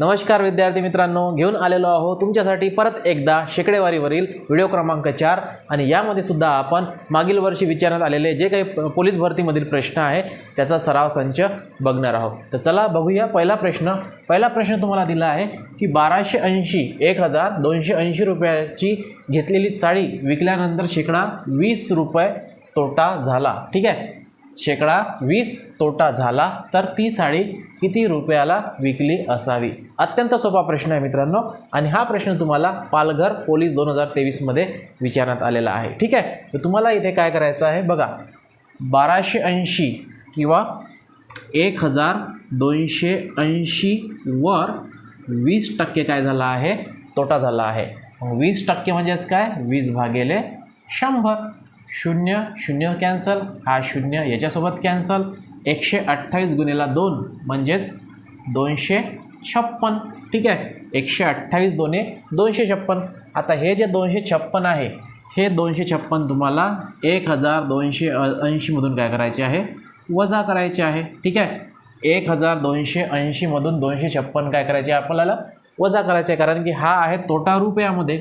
नमस्कार विद्यार्थी मित्रांनो घेऊन आलेलो आहोत तुमच्यासाठी परत एकदा शेकडेवारीवरील व्हिडिओ क्रमांक चार. आणि यामध्ये सुद्धा आपण मागील वर्षी विचारण्यात आलेले जे काही पोलीस भरतीमधील प्रश्न आहे त्याचा सराव संच बघणार आहोत. तर चला बघूया पहिला प्रश्न. पहिला प्रश्न तुम्हाला दिला आहे की बाराशे ऐंशी एक हजार दोनशे ऐंशी रुपयाची घेतलेली साडी विकल्यानंतर शेकडा वीस रुपये तोटा झाला. ठीक आहे? शेकडा वीस तोटा झाला तर ती साडी किती रुपयाला विकली असावी? अत्यंत सोपा प्रश्न आहे मित्रांनो. आणि हा प्रश्न तुम्हाला पालघर पोलीस दोन हजार तेवीसमध्ये विचारण्यात आलेला आहे. ठीक आहे? तर तुम्हाला इथे काय करायचं आहे? बघा बाराशे ऐंशी किंवा एक हजार दोनशे ऐंशीवर वीस टक्के काय झाला आहे? तोटा झाला आहे. वीस टक्के म्हणजेच काय? वीस भागेले शंभर. शून्य शून्य कॅन्सल हा शून्य याच्यासोबत कॅन्सल एकशे अठ्ठावीस गुन्हेला दोन म्हणजेच दोनशे छप्पन. ठीक आहे? एकशे अठ्ठावीस दोन्ही दोनशे छप्पन. आता हे जे दोनशे छप्पन आहे हे दोनशे छप्पन तुम्हाला एक हजार दोनशे ऐंशीमधून काय करायचे आहे? वजा करायचे आहे. ठीक आहे? एक हजार दोनशे ऐंशीमधून दोनशे छप्पन काय करायचे आहे आपल्याला? वजा करायचे आहे. कारण की हा आहे तोटा रुपयामध्ये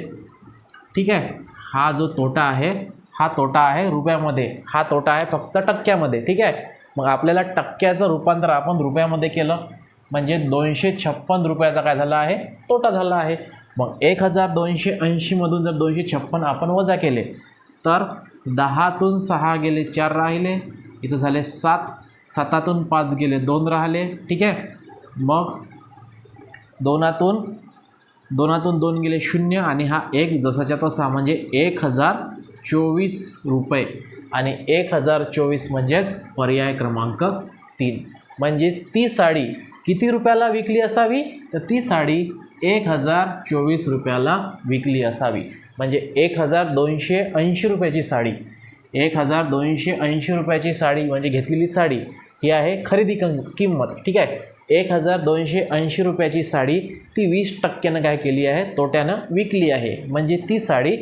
ठीक आहे? हा जो तोटा आहे हा तोटा आहे रुपयामध्ये. हा तोटा आहे फक्त टक्क्यामध्ये ठीक आहे? मग आपल्याला टक्क्याचं रूपांतर आपण रुपयामध्ये केलं. म्हणजे दोनशे छप्पन रुपयाचा काय झाला आहे? तोटा झाला आहे. मग एक हजार दोनशे ऐंशीमधून जर दोनशे छप्पन आपण वजा केले तर दहातून सहा गेले चार राहिले इथं झाले सात. सातातून पाच गेले दोन राहिले ठीक आहे? मग दोनातून दोनातून दोन गेले शून्य आणि हा एक जसाच्या तसा म्हणजे एक हजार चोवीस रुपये आणि एक हजार चोवीस म्हणजेच पर्याय क्रमांक तीन. म्हणजे ती साडी किती रुपयाला विकली असावी? तर ती साडी एक हजार चोवीस रुपयाला विकली असावी. म्हणजे एक हजार दोनशे ऐंशी रुपयाची साडी. एक हजार दोनशे ऐंशी रुपयाची साडी म्हणजे घेतलेली साडी ही आहे खरेदी कं किंमत. ठीक आहे? एक हजार दोनशे ऐंशी रुपयाची साडी ती वीस टक्क्यानं काय केली आहे? तोट्यानं विकली आहे. म्हणजे ती साडी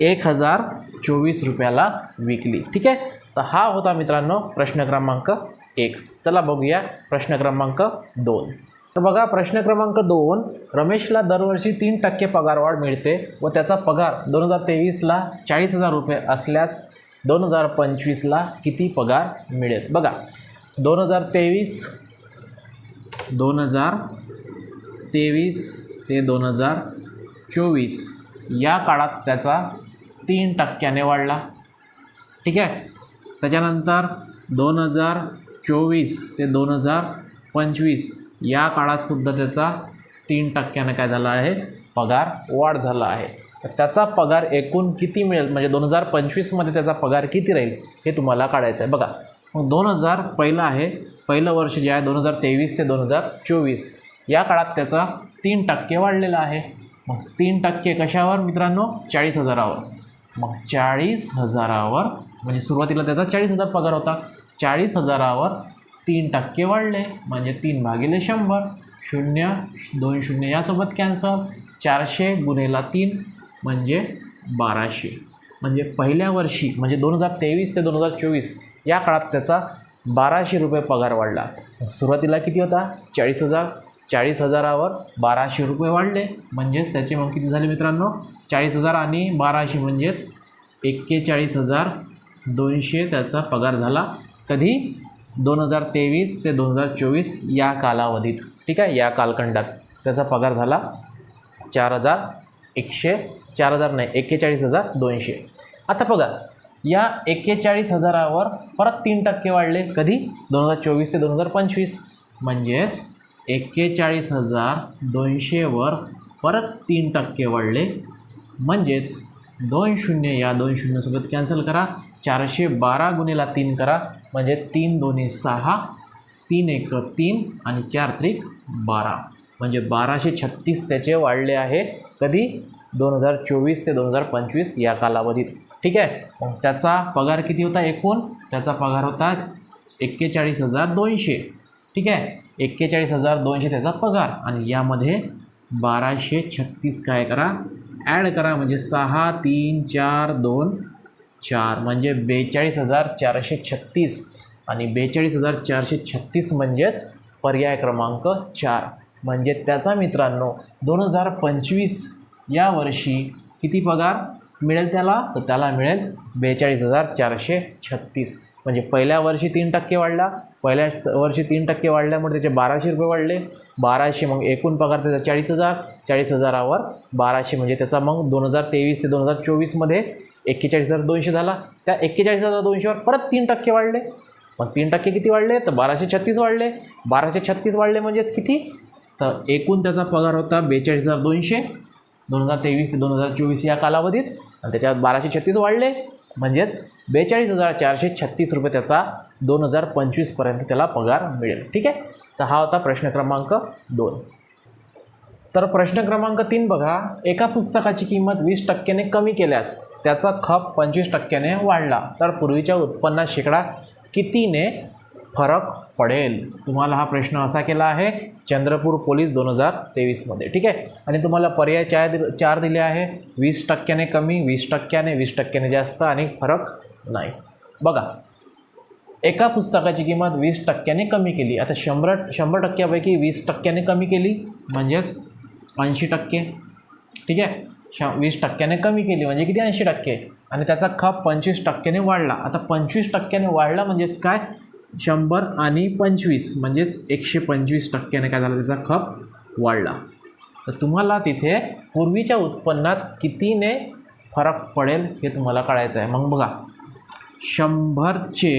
एक हजार चोवीस रुपयाला विकली. ठीक आहे? तर हा होता मित्रांनो प्रश्न क्रमांक एक. चला बघूया प्रश्न क्रमांक दोन. तर बघा प्रश्न क्रमांक दोन रमेशला दरवर्षी तीन टक्के पगारवाढ मिळते व त्याचा पगार दोन हजार तेवीसला चाळीस हजार रुपये असल्यास दोन हजार पंचवीसला किती पगार मिळेल? बघा दोन हजार तेवीस दोन हजार तेवीस ते दोन हजार चोवीस. या काळात त्याचा तीन टक्क्याने वाढला. ठीक आहे? त्याच्यानंतर दोन हजार चोवीस ते दोन हजार पंचवीस या काळातसुद्धा त्याचा तीन टक्क्यानं काय झाला आहे? पगार वाढ झाला आहे. तर त्याचा पगार एकूण किती मिळेल? म्हणजे दोन हजार पंचवीसमध्ये त्याचा पगार किती राहील? हे तुम्हाला काढायचं आहे बघा मग दोन हजार पहिलं आहे. पहिलं वर्ष जे आहे दोन हजार तेवीस ते दोन हजार चोवीस. या काळात त्याचा तीन टक्के वाढलेला आहे. मग तीन टक्के कशावर मित्रांनो? चाळीस हजारावर. मग चाळीस हजारावर म्हणजे सुरुवातीला त्याचा चाळीस हजार पगार होता. चाळीस हजारावर तीन टक्के वाढले म्हणजे तीन भागिले शंभर. शून्य दोन शून्य यासोबत कॅन्सल चारशे गुन्हेला तीन म्हणजे बाराशे. म्हणजे पहिल्या वर्षी म्हणजे दोन हजार तेवीस ते दोन हजार चोवीस या काळात त्याचा बाराशे रुपये पगार वाढला. सुरुवातीला किती होता? चाळीस हजार. चाळीस हजारावर बाराशे रुपये वाढले. म्हणजेच त्याचे मग किती झाले मित्रांनो? चाळीस हजार आणि बाराशे म्हणजेच एक्केचाळीस हजार दोनशे त्याचा पगार झाला. कधी? दोन हजार तेवीस ते दोन हजार चोवीस या कालावधीत. ठीक आहे? या कालखंडात त्याचा पगार झाला चार हजार एकशे चार हजार नाही एक्केचाळीस हजार दोनशे. आता बघा या एक्केचाळीस हजारावर परत तीन टक्के वाढले. कधी? दोन हजार चोवीस ते दोन हजार पंचवीस. म्हणजेच एक्केचाळीस हजार दोनशेवर परत तीन टक्के वाढले. म्हणजेच दोन शून्य या दोन शून्यसोबत कॅन्सल करा. चारशे बारा गुणिला तीन करा. म्हणजे तीन दोन्ही सहा तीन एक तीन आणि चार त्रिक बारा. म्हणजे बाराशे छत्तीस त्याचे वाढले आहे कधी? दोन हजार चोवीस ते दोन हजार पंचवीस या कालावधीत. ठीक आहे? मग त्याचा पगार किती होता एकूण? त्याचा पगार होता एक्केचाळीस हजार दोनशे. ठीक आहे? एक्केचाळीस हजार दोनशे त्याचा पगार. आणि यामध्ये बाराशे छत्तीस काय करा? ॲड करा म्हणजे सहा तीन चार दोन चार. म्हणजे बेचाळीस हजार चारशे छत्तीस. आणि बेचाळीस हजार चारशे छत्तीस म्हणजेच पर्याय क्रमांक चार. म्हणजे त्याचा मित्रांनो दोन हजार पंचवीस या वर्षी किती पगार मिळेल त्याला? तर त्याला मिळेल बेचाळीस हजार चारशे छत्तीस. म्हणजे पहिल्या वर्षी तीन टक्के वाढला पहिल्या वर्षी तीन टक्के वाढल्यामुळे त्याचे बाराशे रुपये वाढले. बाराशे मग एकूण पगार त्याचा चाळीस हजार चाळीस हजारावर बाराशे म्हणजे त्याचा मग दोन हजार तेवीस ते दोन हजार चोवीसमध्ये एक्केचाळीस हजार दोनशे झाला. त्या एक्केचाळीस हजार दोनशेवर परत तीन टक्के वाढले. मग तीन टक्के किती वाढले? तर बाराशे छत्तीस वाढले. बाराशे छत्तीस वाढले म्हणजेच किती? तर एकूण त्याचा पगार होता बेचाळीस हजार दोनशे दोन हजार तेवीस ते दोन हजार चोवीस या कालावधीत. आणि त्याच्यात बाराशे छत्तीस वाढले. म्हणजेच बेचाळीस हजार चारशे छत्तीस रुपये त्याचा दोन हजार पंचवीसपर्यंत त्याला पगार मिळेल. ठीक आहे? तर हा होता प्रश्न क्रमांक दोन. तर प्रश्न क्रमांक तीन बघा. एका पुस्तकाची किंमत वीस टक्क्याने कमी केल्यास त्याचा खप पंचवीस टक्क्याने वाढला. तर पूर्वीच्या उत्पन्नात शेकडा कितीने फरक पडेल. तुम्हाला हा प्रश्न असा केला आहे चंद्रपूर पोलीस दोन हजार तेवीसमध्ये. ठीक आहे? आणि तुम्हाला पर्याय चार चार दिले आहे. वीस टक्क्याने कमी वीस टक्क्याने वीस टक्क्याने जास्त आणि फरक नाही. बघा एका पुस्तकाची किंमत वीस टक्क्याने कमी केली. आता शंभर शंभर टक्क्यापैकी वीस टक्क्याने कमी केली म्हणजेच ऐंशी टक्के. ठीक आहे? श वीस टक्क्याने कमी केली म्हणजे किती? ऐंशी टक्के. आणि त्याचा खप पंचवीस टक्क्याने वाढला. आता पंचवीस टक्क्याने वाढला म्हणजेच काय? शंभर आणि पंचवीस म्हणजेच एकशे पंचवीस टक्क्याने काय झालं? त्याचा खप वाढला. तर तुम्हाला तिथे पूर्वीच्या उत्पन्नात कितीने फरक पडेल हे तुम्हाला कळायचं आहे. मग बघा शंभरचे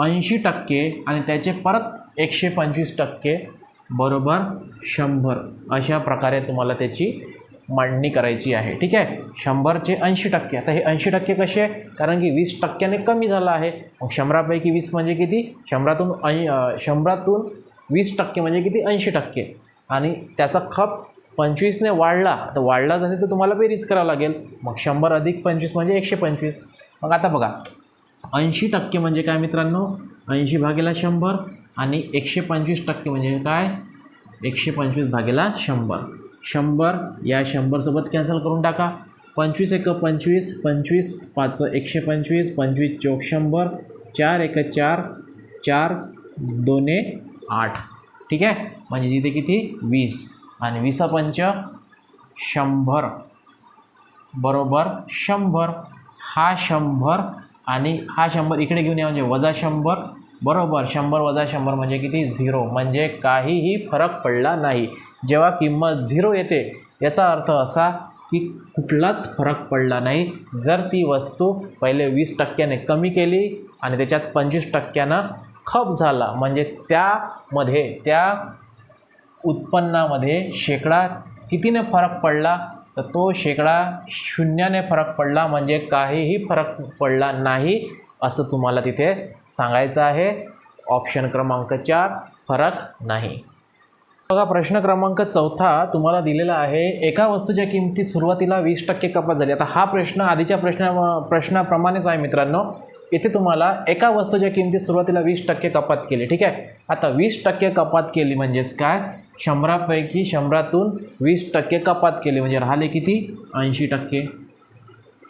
ऐंशी टक्के आणि त्याचे परत एकशे पंचवीस टक्के बरोबर शंभर अशा प्रकारे तुम्हाला त्याची मांडणी करायची आहे. ठीक आहे? शंभरचे ऐंशी टक्के. आता हे ऐंशी टक्के कसे आहे? कारण की वीस टक्क्याने कमी झालं आहे. मग शंभरापैकी वीस म्हणजे किती? शंभरातून ऐं शंभरातून वीस टक्के म्हणजे किती? ऐंशी टक्के. आणि त्याचा खप पंचवीसने वाढला. तर वाढला जसे तर तुम्हाला बेरीज करावं लागेल. मग शंभर अधिक पंचवीस म्हणजे एकशे पंचवीस. मग आता बघा. ऐंशी टक्के म्हणजे काय मित्रांनो? ऐंशी भागेला शंभर आणि एकशे पंचवीस टक्के म्हणजे काय? एकशे पंचवीस भागेला शंभर. शंभर या शंभरसोबत कॅन्सल करून टाका. पंचवीस एक पंचवीस पंचवीस पाच एकशे पंचवीस पंचवीस चौक शंभर चार एक चार चार दोने आठ. ठीक आहे? म्हणजे तिथे किती? वीस. आणि वीसा पंच शंभर. बरोबर शंभर. हा शंभर आणि हा शंभर इकडे घेऊन या म्हणजे वजा शंभर. बरोबर शंभर वजा शंभर म्हणजे किती? झिरो. म्हणजे काहीही फरक पडला नाही. जेव्हा किंमत झिरो येते याचा अर्थ असा की कुठलाच फरक पडला नाही. जर ती वस्तू पहिले वीस टक्क्याने कमी केली आणि त्याच्यात पंचवीस टक्क्यानं खप झाला म्हणजे त्यामध्ये त्या उत्पन्नामध्ये शेकडा कितीने फरक पडला? तर तो शेकडा शून्याने फरक पडला म्हणजे काहीही फरक पडला नाही. असं तुम्हाला तिथे सांगायचं आहे. ऑप्शन क्रमांक चार फरक नाही. बघा प्रश्न क्रमांक चौथा तुम्हाला दिलेला आहे. एका वस्तूच्या किमतीत सुरुवातीला वीस टक्के कपात झाली. आता हा प्रश्न आधीच्या प्रश्न प्रश्नाप्रमाणेच आहे मित्रांनो. इथे तुम्हाला एका वस्तूच्या किमतीत सुरुवातीला वीस टक्के कपात केली. ठीक आहे? आता वीस टक्के कपात केली म्हणजेच काय? शंभरापैकी शंभरातून वीस टक्के कपात केली. म्हणजे राहिले किती? ऐंशी टक्के.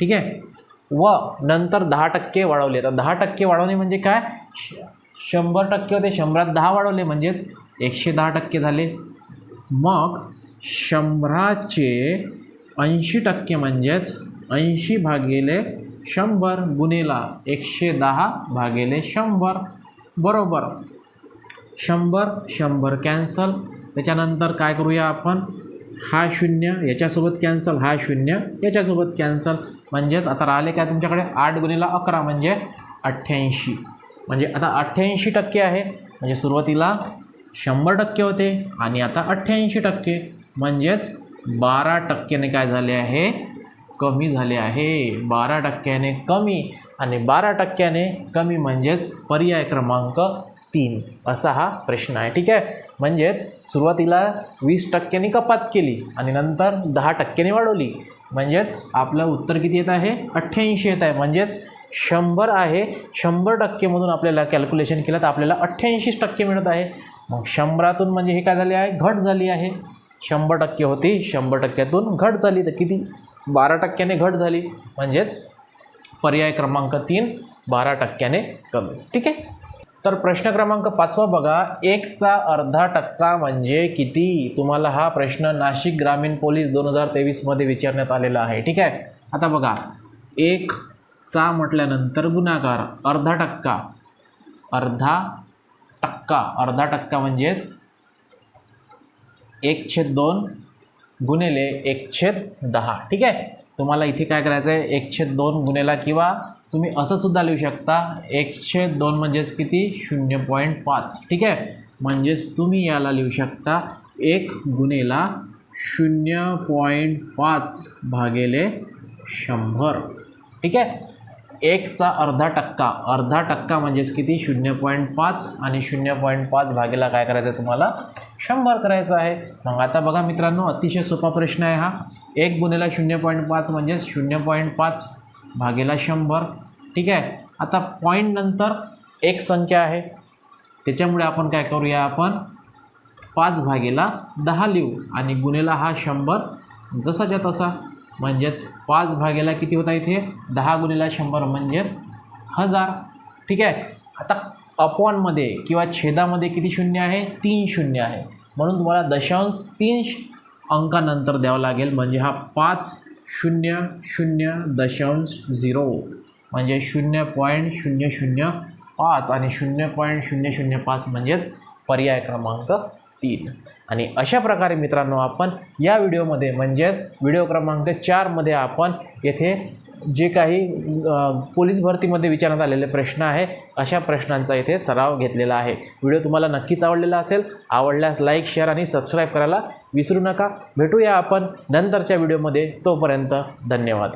ठीक आहे? व नंतर दहा टक्के वाढवले. तर दहा टक्के वाढवणे म्हणजे काय? श- शंभर टक्के होते शंभरात दहा वाढवले म्हणजेच एकशे दहा टक्के झाले. मग शंभराचे ऐंशी टक्के म्हणजेच ऐंशी भागिले शंभर गुणेला एकशे दहा भागिले शंभर. बरोबर. शंभर शंभर कॅन्सल. त्याच्यानंतर काय करूया आपण? हा शून्य याच्यासोबत कॅन्सल हा शून्य याच्यासोबत कॅन्सल. म्हणजेच आता राहिले काय तुमच्याकडे? आठ गुणिला अकरा म्हणजे अठ्ठ्याऐंशी. म्हणजे आता अठ्ठ्याऐंशी टक्के आहे. म्हणजे सुरुवातीला शंभर टक्के होते आणि आता अठ्ठ्याऐंशी टक्के. म्हणजेच बारा टक्क्याने काय झाले आहे? कमी झाले आहे. बारा टक्क्याने कमी आणि बारा टक्क्याने कमी म्हणजेच पर्याय क्रमांक तीन. असा हा प्रश्न आहे. ठीक आहे? म्हणजेच सुरुवातीला वीस टक्क्यांनी कपात केली आणि नंतर दहा टक्क्यांनी वाढवली. म्हणजेच आपलं उत्तर किती येत आहे? अठ्ठ्याऐंशी येत आहे. म्हणजेच शंभर आहे. शंभर टक्केमधून आपल्याला कॅल्क्युलेशन केलं तर आपल्याला अठ्ठ्याऐंशीच टक्के मिळत आहे. मग शंभरातून म्हणजे हे काय झाले आहे? घट झाली आहे. शंभर टक्के होती. शंभर टक्क्यातून घट झाली तर किती? बारा टक्क्याने घट झाली. म्हणजेच पर्याय क्रमांक तीन बारा टक्क्याने कमी. ठीक आहे? तर प्रश्न क्रमांक पाचवा बघा. एकचा अर्धा टक्का म्हणजे किती? तुम्हाला हा प्रश्न नाशिक ग्रामीण पोलीस दोन हजार तेवीसमध्ये विचारण्यात आलेला आहे. ठीक आहे? आता बघा. एकचा म्हटल्यानंतर गुणाकार अर्धा टक्का. अर्धा टक्का. अर्धा टक्का म्हणजेच एक छेद दोन गुणिले एक छेद दहा. ठीक आहे? तुम्हाला इथे काय करायचं आहे एक छेद दोन गुणेला किंवा तुम्ही असं सुद्धा लिहू शकता एकशे दोन म्हणजेच किती? शून्य पॉईंट पाच. ठीक आहे? म्हणजेच तुम्ही याला लिहू शकता एक गुणेला शून्य पॉईंट पाच भागेले शंभर. ठीक आहे? एकचा अर्धा टक्का. अर्धा टक्का म्हणजेच किती? शून्य पॉईंट पाच. आणि शून्य पॉईंट पाच भागेला काय करायचं आहे तुम्हाला? शंभर करायचं आहे. मग आता बघा मित्रांनो अतिशय सोपा प्रश्न आहे हा. एक गुन्हेला शून्य पॉईंट पाच म्हणजेच शून्य पॉईंट पाच भागेला शंभर. ठीक आहे? आता पॉईंट नंतर एक संख्या आहे. त्याच्यामुळे आपण काय करूया आपण? पाच भागेला दहा लिहू आणि गुन्हेला हा शंभर. जसाच्या तसा. म्हणजेच पाच भागेला किती होता इथे? दहा गुन्हेला शंभर म्हणजेच हजार. ठीक आहे? आता अपॉनमध्ये किंवा छेदामध्ये किती शून्य आहे? तीन शून्य आहे. म्हणून तुम्हाला दशांश तीन अंकानंतर द्यावं लागेल. म्हणजे हा पाच शून्य शून्य दशांश झिरो. म्हणजे शून्य पॉईंट शून्य शून्य पाच आणि शून्य पॉईंट शून्य शून्य पाच म्हणजेच पर्याय क्रमांक तीन. आणि अशा प्रकारे मित्रांनो आपण या व्हिडिओमध्ये म्हणजेच व्हिडिओ क्रमांक चारमध्ये आपण येथे जे काही पोलीस भरतीमध्ये विचारण्यात आलेले प्रश्न आहे अशा प्रश्नांचा इथे सराव घेतलेला आहे. व्हिडिओ तुम्हाला नक्कीच आवडलेला असेल आवडल्यास लाईक शेअर आणि सबस्क्राईब करायला विसरू नका. भेटूया आपण नंतरच्या व्हिडिओमध्ये. तोपर्यंत धन्यवाद.